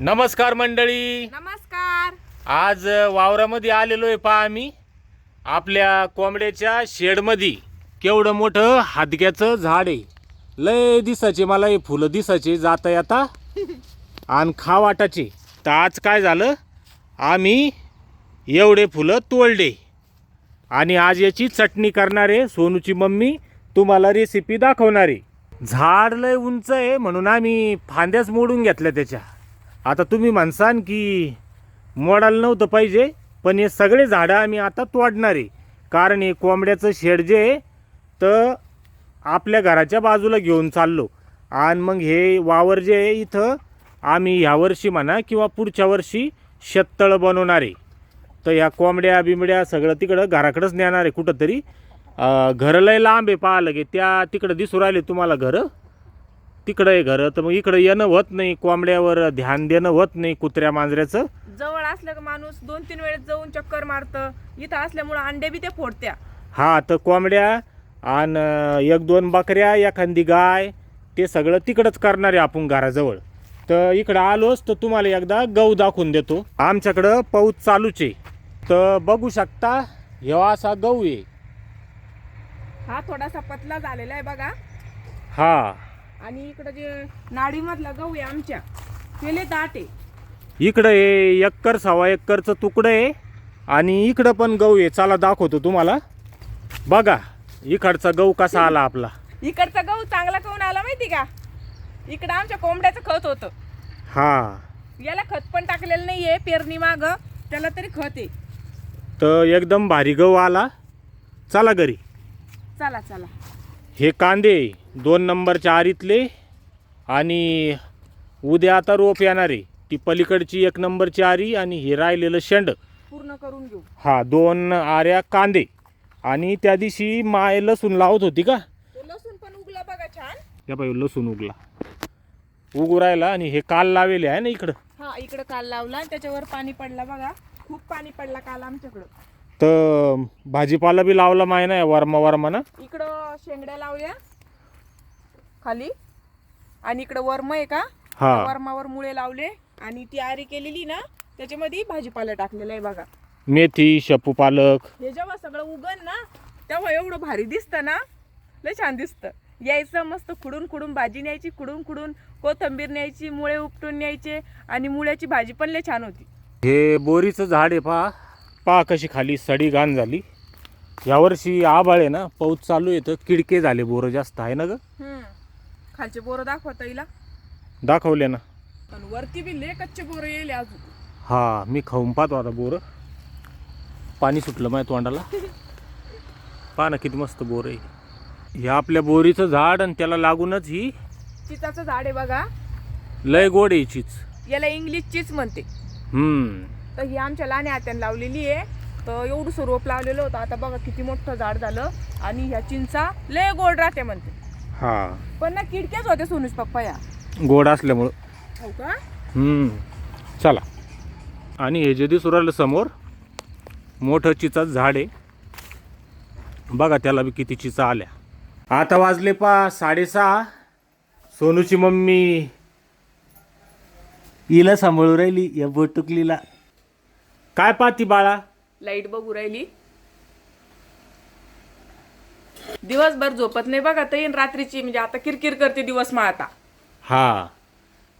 नमस्कार मंडळी. नमस्कार. आज वावरामध्ये आलेलो आहे पहा आम्ही. आपल्या कोंबड्याच्या शेडमध्ये. केवढं मोठं हादग्याचं झाड आहे. लय दिसाचे मला हे फुलं दिसाचे जाता येता आणि खा वाटाचे. तर आज काय झालं? आम्ही एवढे फुलं तोडले. आणि आज याची चटणी करणारे सोनूची मम्मी. तुम्हाला रेसिपी दाखवणारे झाड लय उंच आहे म्हणून आम्ही फांद्याच मोडून घेतल्या त्याच्या. आता तुम्ही म्हणसान की मोडायला नव्हतं पाहिजे पण हे सगळे झाडं आम्ही आता तोडणार आहे. कारण हे कोंबड्याचं शेड जे आहे तर आपल्या घराच्या बाजूला घेऊन चाललो. आणि मग हे वावर जे आहे इथं आम्ही ह्या वर्षी म्हणा किंवा पुढच्या वर्षी शेततळं बनवणार आहे. तर ह्या कोंबड्या बिंबड्या सगळं तिकडं घराकडंच नेणार आहे कुठंतरी. घरं लय लांब आहे पाहा लगे त्या तिकडं दिसू राहिले तुम्हाला घरं. तिकडं आहे घरं तर मग इकडं येणं होत नाही कोंबड्यावर ध्यान देणं होत नाही कुत्र्या मांजऱ्याचं. जवळ असलं का माणूस दोन तीन वेळेस जाऊन चक्कर मारतं इथं असल्यामुळं अंडे बी ते फोडत्या. हा तर कोंबड्या आणि एक दोन बकऱ्या एखादी गाय ते सगळं तिकडंच करणार आहे आपण घराजवळ. तर इकडं आलोच तर तुम्हाला एकदा गहू दाखवून देतो. आमच्याकडं पाऊस चालूच आहे. तर बघू शकता ह्यो असा गहू आहे. हा थोडासा पतला झालेला आहे बघा. हा. आणि इकडं जे नाडीमधला गहू आहे आमच्या तेले दाट आहे इकडं हे एक्कर सव्वा एक्करचं तुकडं आहे आणि इकडं पण गहू आहे. चला दाखवतो तुम्हाला. बघा इकडचा गहू कसा आला आपला. इकडचा गहू चांगला काऊन आला माहिती का? इकडं आमच्या कोंबड्याचं खत होतं. हा. याला खत पण टाकलेलं नाहीये पेरणी माग. त्याला तरी खत आहे. तर एकदम भारी गहू आला. चला घरी. चला चला. हे कांदे. दोन नंबरच्या आरीतले आणि उद्या आता रोप येणार. आहे ती पलीकडची एक नंबरची आरी आणि हे राहिलेलं शेंड. पूर्ण करून घेऊ. हा दोन आऱ्या कांदे. आणि त्या दिवशी माय लसूण लावत होती का? तो लसूण पण उगला बघा छान. या बाई लसूण उगला. उगू राहिला आणि हे काल लावेले आहे ना इकडं? हा इकडं काल लावला आणि त्याच्यावर पाणी पडला बघा. खूप पाणी पडला काल आमच्याकडं. तर भाजीपाला बी लावला माय ना वरमा वरमाना इकडं शेंगड्या लावल्या. खाली. आणि इकडं वर्म आहे का? हा. वर्मावर मुळे लावले. आणि ती आरी केलेली ना त्याच्यामध्ये भाजीपाला टाकलेला आहे बघा. मेथी शेपू पालक. हे जेव्हा सगळं उगन ना तेव्हा एवढं भारी दिसतं ना. लय छान दिसतं. यायचं मस्त खुडून खुडून भाजी न्यायची खुडून खुडून कोथंबीर न्यायची मुळे उपटून न्यायचे आणि मुळ्याची भाजी पण लय छान होती. हे बोरीचं झाड आहे पहा. पहा कशी खाली सडी घाण झाली. यावर्षी आबाळ आहे ना पाऊस चालू तर किडके झाले बोरं जास्त आहे ना ग. खालचे बोरं दाखवता येईल दाखवले ना. आणि वरती बी लय कच्चे बोरं येईल अजून. हा मी खाऊन पाहतो आता बोरं. पाणी सुटलं माझ्या तोंडाला. पहा ना किती मस्त बोर आहे. हे आपल्या बोरीचं झाड आणि त्याला लागूनच ही चिचाचं झाड आहे बघा. लय गोड आहे चीच. याला इंग्लिश चीच म्हणते. हम्म. तर ही आमच्या लहान आत्याने लावलेली आहे. तर एवढं रोप लावलेलं होतं. आता बघा किती मोठं झाड झालं. आणि ह्या चिंचा लय गोड राहते म्हणते. हा. पण ना किडक्याच होते सोनूज पप्पा या. गोड असल्यामुळं. हो का? हम्म. चला. आणि हे जे दिसू राहिलं समोर मोठं चिचाचं झाड आहे. बघा त्याला बी किती चिचा आल्या. आता वाजले पा साडेसहा. सोनूची मम्मी हिला सांभाळू राहिली या बोटुकलीला. काय पाहती बाळा? लाइट बघू राहिली. दिवसभर झोपत नाही बघा तर येईन रात्रीची म्हणजे आता किरकिर करते दिवस मग आता. हा.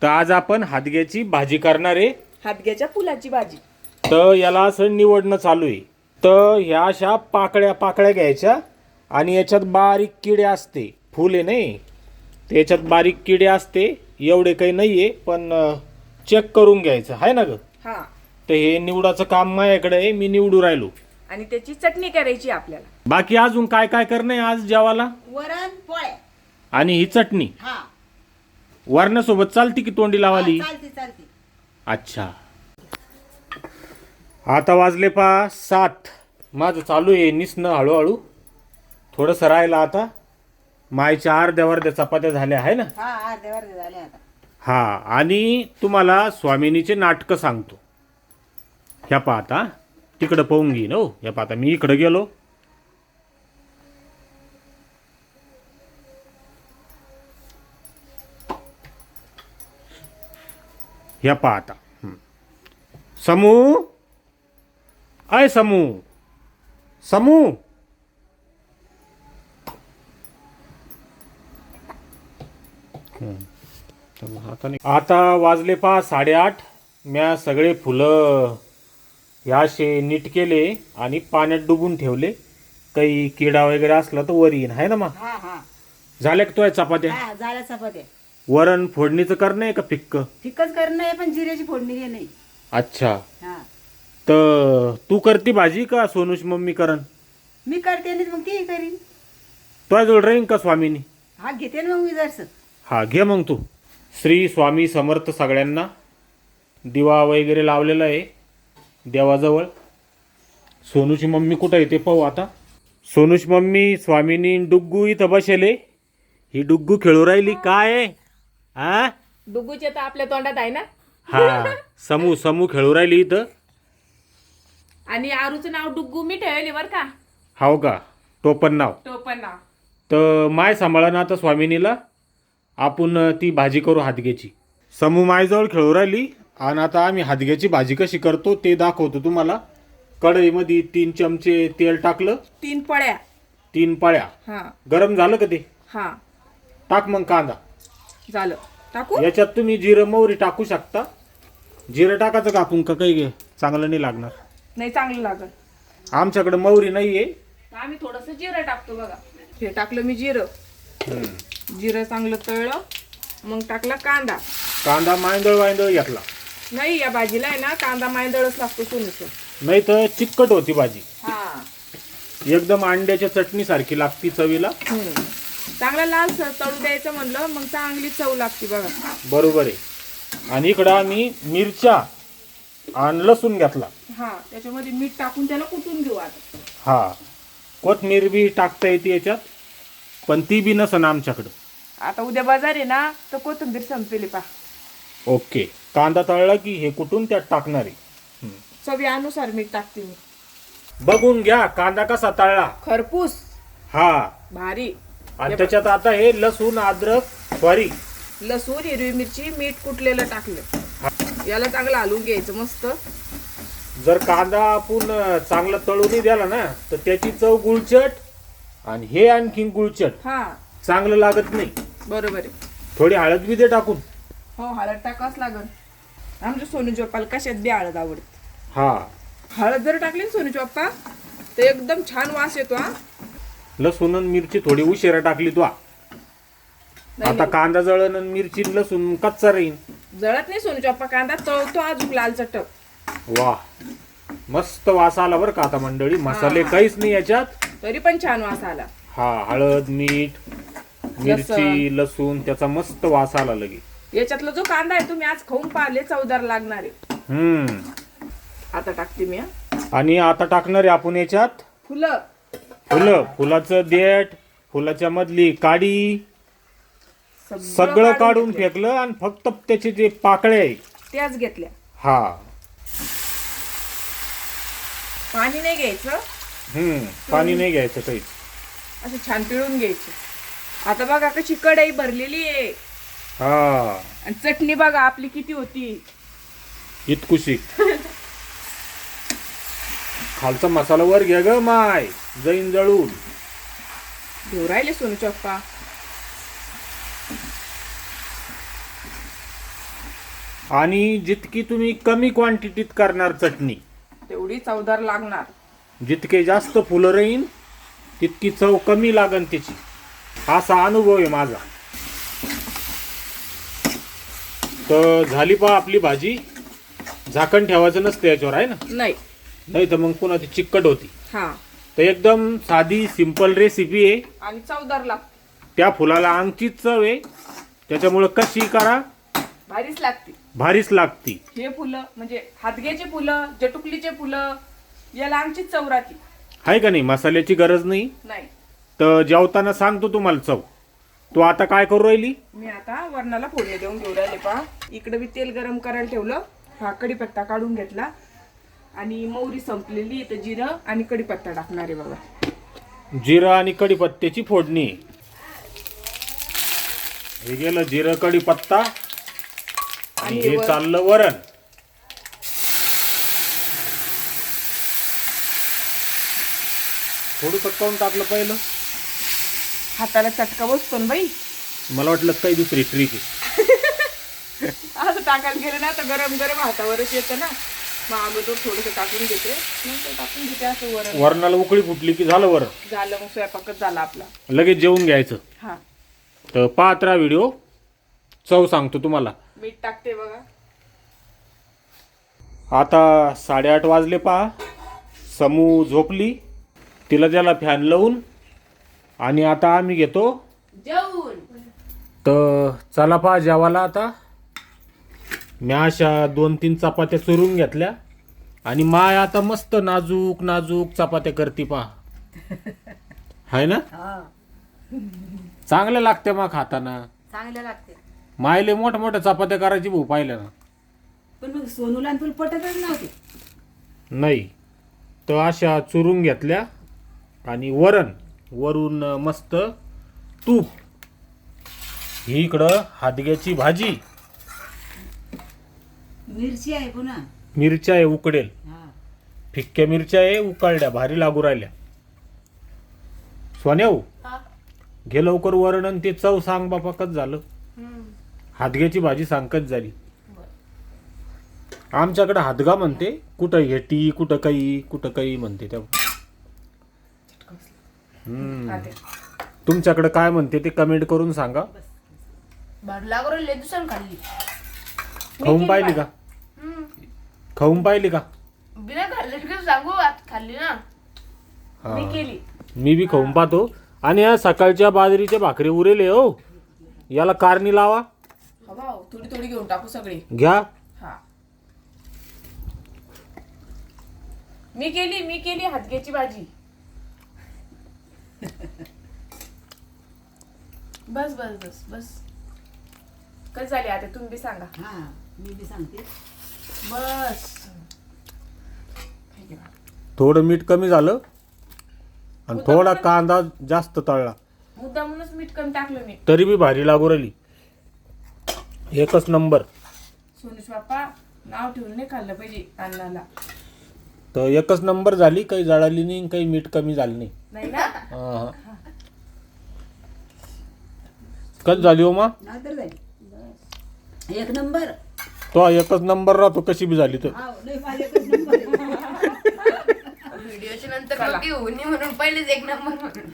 तर आज आपण हादग्याची भाजी करणार आहे. हातग्याच्या फुलाची भाजी. तर याला असं निवडणं चालू आहे. तर ह्या अशा पाकळ्या पाकळ्या घ्यायच्या आणि याच्यात बारीक किडे असते. फुल आहे नाही? तर याच्यात बारीक किडे असते. एवढे काही नाही आहे पण चेक करून घ्यायचं. आहे ना ग? हा. तर हे निवडाचं काम माझ्याकडे आहे. मी निवडू राहिलो. आणि त्याची चटणी करायची आपल्याला. बाकी अजून काय काय करणं आज जेवाला वरण पोळ्या. आणि ही चटणी? हा. वरणासोबत चालती की तोंडी लावाली? चालते चालते. अच्छा. आता वाजले पा सात. माझं चालू आहे निसणं हळूहळू. थोडंसं राहिलं आता. मायच्या अर्ध्या अर्ध्या चपात्या झाल्या आहे ना? हा अर्धे अर्धे झाले आता. हा आणि तुम्हाला स्वामिनीचे नाटकं सांगतो. ह्या पाहता तिकडं पाहून घेईन हो. ह्या पाहता मी इकडं गेलो. ह्या पहा आता. हं. समू? अय समू. समू. आता वाजले पहा साडेआठ. म्या सगळे फुलं ह्या असे नीट केले आणि पाण्यात डुबून ठेवले. काही किडा वगैरे असला तर वर येईन आहे ना मग हा हा. झाल्या का तुझ्या चपात्या? हा झाल्या चपात्या. वरण फोडणीचं करणं आहे का फिक्क? फिकच करणं आहे पण जिऱ्याची फोडणी घे नाही. अच्छा. हा. तर तू करती भाजी का सोनूची मम्मी करण? मी करते मग ती करीन. तुझ्या जवळ राहीन का स्वामीनी? हा घेते ना मग मी जरस. हा घे मग तू. श्री स्वामी समर्थ सगळ्यांना दिवा वगैरे लावलेला आहे. देवाजवळ. सोनूची मम्मी कुठं आहे ते पाहू आता. सोनूची मम्मी स्वामीनी डुग्गू इथं बसेले. ही डुग्गू खेळू राहिली काय? हा डुगूचे तर आपल्या तोंडात आहे ना? हा समू समू खेळू राहिली इथं. आणि आरूचं नाव डुग्गू मी ठेवले बर का. हाव का? टोपण नाव. टोपण नाव. तर माय सांभाळा ना आता स्वामिनीला. आपण ती भाजी करू हादग्याची समू मायजवळ खेळू राहिली. आणि आता आम्ही हादग्याची भाजी कशी करतो ते दाखवतो तुम्हाला. कढईमध्ये तीन चमचे तेल टाकलं. तीन पळ्या. तीन पाळ्या. हा. गरम झालं का ते? हा. टाक मग कांदा. झालं. टाकू? याच्यात तुम्ही जिरं मोहरी टाकू शकता. जिरं टाकायचं का आपण? का काही घे चांगलं नाही लागणार? नाही चांगलं लागल आमच्याकडे मोहरी नाही आहे आम्ही थोडस जिरं टाकतो बघा. हे टाकलं मी जिरं. जिरं चांगलं तळलं. मग टाकला कांदा. कांदा मायंदळ वायंदळ घेतला. नाही या भाजीला आहे ना कांदा मायदळच लागतो सोनूचं नाही तर चिकट होती भाजी. हा. एकदम अंड्याच्या चटणीसारखी लागती चवीला. हम्म. चांगला लाल स- तळू द्यायचं म्हणलं मग चांगली चव लागते बघा. बरोबर आहे. आणि इकडं आम्ही मिरच्या आणि लसूण घेतला. हा त्याच्यामध्ये मीठ टाकून त्याला कुटून घेऊ आता. हा. कोथमीर बी टाकता येते याच्यात पण ती बी नसन आमच्याकडं. आता उद्या बाजार आहे ना तर कोथिंबीर संपेली पा ओके. कांदा तळला की हे कुठून त्यात टाकणार? आहे. चवीनुसार मीठ टाकते मी. बघून घ्या कांदा कसा तळला. खरपूस. हा. भारी. आणि त्याच्यात आता हे लसूण अद्रक सॉरी लसूण हिरवी मिरची मीठ कुटलेलं टाकलं. याला चांगलं हलवून घ्यायचं मस्त. जर कांदा आपण चांगला तळून द्याला ना तर त्याची चव गुळचट आणि हे आणखीन गुळचट. हा. चांगलं लागत नाही. बरोबर आहे. थोडी हळद बी दे टाकून. हो हळद टाकावंच लागल आमच्या सोनू चोप्पाला कशात बी हळद आवडते. हा. हळद जर टाकली ना सोनू चोप्पा तर एकदम छान वास येतो हा. लसूण आणि मिरची थोडी उशिरा टाकली तू आता कांदा जळण आणि मिरची आणि लसूण कच्चा राहीन. जळत नाही सोनू चोप्पा कांदा तळतो अजून लाल चटक वा. मस्त वास आला बरं का आता मंडळी मसाले काहीच नाही याच्यात. तरी पण छान वास आला. हा हळद मीठ मिरची लसूण. त्याचा मस्त वास आला लगे याच्यातला जो कांदा आहे तुम्ही आज खाऊन पाहिले चवदार लागणार आहे. हम्म. आता टाकते मी हा. आणि आता टाकणार आहे आपण याच्यात? फुलं. फुलं. फुलाचं देठ फुलाच्या मधली काडी. सगळं काढून घेतलं. फेकलं आणि फक्त त्याचे जे पाकळे आहे. त्याच घेतल्या. हा. पाणी नाही घ्यायचं. हम्म. पाणी नाही घ्यायचं काहीच असं छान पिळून घ्यायचं. आता बघा कशी कढई भरलेली आहे. हा. आणि चटणी बघा आपली किती होती? इतकुशी. खालचा मसाला वर घ्या ग माय जैन जळून. घेऊ राहिले सोनू चप्पा. आणि जितकी तुम्ही कमी क्वांटिटीत करणार चटणी तेवढी चवदार लागणार. जितके जास्त फुलं राहीन तितकी चव कमी लागन त्याची असा अनुभव आहे माझा. तर झाली पा आपली भाजी. झाकण ठेवायचं नसतं याच्यावर आहे ना? नाही. नाही तर मग पुन्हा ती चिकट होती. हा. तर एकदम साधी सिंपल रेसिपी आहे. आणि चवदार लागते. त्या फुलाला अंगचीच चव आहे. त्याच्यामुळं कशी करा? भारीच लागते. भारीच लागती. हे फुलं म्हणजे हातग्याचे फुलं जटुकलीचे फुलं याला आमची चव राहते. आहे का नाही? मसाल्याची गरज नाही. नाही. तर जेवताना सांगतो तुम्हाला चव. तू आता काय करू राहिली? मी आता वरणाला फोडणी देऊन घेऊ राहिले पहा. इकडे मी तेल गरम करायला ठेवलं. हा कढीपत्ता काढून घेतला. आणि मोहरी संपलेली तर जिरं आणि कढीपत्ता टाकणार आहे बघा. जिरं आणि कढीपत्त्याची फोडणी. हे गेलं जिरं कढीपत्ता आणि हे चाललं वरण. थोडस काऊन टाकलं पहिलं. हाताला चटका बसतो ना बाई. मला वाटलं काही दुसरी ट्रिक आहे. असं टाकायला गेलं ना तर गरम गरम हातावरच येतं ना. मग अगोदर थोडंसं टाकून घेते. नंतर टाकून घेते असं वरण. वरणाला उकळी फुटली की झालं वरण? झालं मग स्वयंपाकच झाला आपला. लगेच जेवून घ्यायचं. हा. तर पाहत राहा व्हिडिओ. चव सांगतो तुम्हाला. मीठ टाकते बघा. आता साडेआठ वाजले पहा. समू झोपली. तिला त्याला फॅन लावून. आणि आता आम्ही घेतो. जेवून. तर चला पहा जेवायला आता. मी अशा दोन तीन चपात्या चुरून घेतल्या. आणि माय आता मस्त नाजूक नाजूक चपात्या करते पहा. हाय ना? चांगल्या लागते मग खाताना. चांगल्या लागते. मायले मोठ्या मोठ्या चपात्या करायची भाऊ पाहिल्या ना. पण मग सोनूला आणि तुला पटतच नव्हते. नाही. तर अशा चुरून घेतल्या आणि वरण वरून मस्त तूप. ही इकडं हादग्याची भाजी. मिरची आहे पुन्हा. मिरच्या आहे उकडेल. हा. फिक्क्या मिरच्या आहे उकळल्या भारी लागू राहिल्या. सोन्याऊ घे लवकर वरण आणि ते चव सांग बापा कच झालं? हादग्याची भाजी सांगकच झाली. आमच्याकडे हादगा म्हणते कुठं हेटी कुठं काही कुठं काही म्हणते त्या. हम्म. तुमच्याकडे काय म्हणते ते कमेंट करून सांगा. लय दिवसांनी खाल्ली. खाऊन पाहिली का? खाऊन पाहिली का? बिना खाल्ली की सांगू आता खाल्ली ना. हा. मी केली. मी बी खाऊन पाहतो. आणि या सकाळच्या बाजरीच्या भाकरी उरेले हो. याला कारणी लावा. हवा थोडी थोडी घेऊन टाकू सगळी. घ्या. हा. मी केली मी केली हातग्याची भाजी. बस बस बस बस. कस झाली आता? तुम्ही बी सांगा. हा मी बी सांगते. बस. थोडं मीठ कमी झालं. आणि थोडा कांदा जास्त तळला. मुद्दामूनच मीठ कमी टाकलं मी. तरी बी भारी लागू राहिली. एकच नंबर. बाप्पा नाव ठेवून नाही खाल्लं पाहिजे अन्नाला. तर एकच नंबर झाली काही जळाली नाही काही मीठ कमी झालं नाही. नाही ना? हा. कच झाली हो मा? एक नंबर. तो एकच नंबर राहतो कशी बी झाली तर. व्हिडिओच्या नंतर म्हणून पहिलेच एक नंबर म्हणून.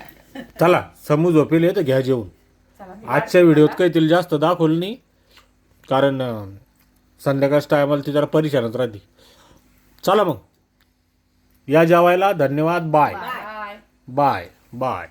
चला समू झोपेल आहे तर घ्या जेवून चला आजच्या व्हिडिओत काही तिला जास्त दाखवलं नाही कारण अं, संध्याकाळच्या टायमाला ती जरा परेशानच राहते. चला मग. या जेवायला धन्यवाद बाय. बाय. Bye bye.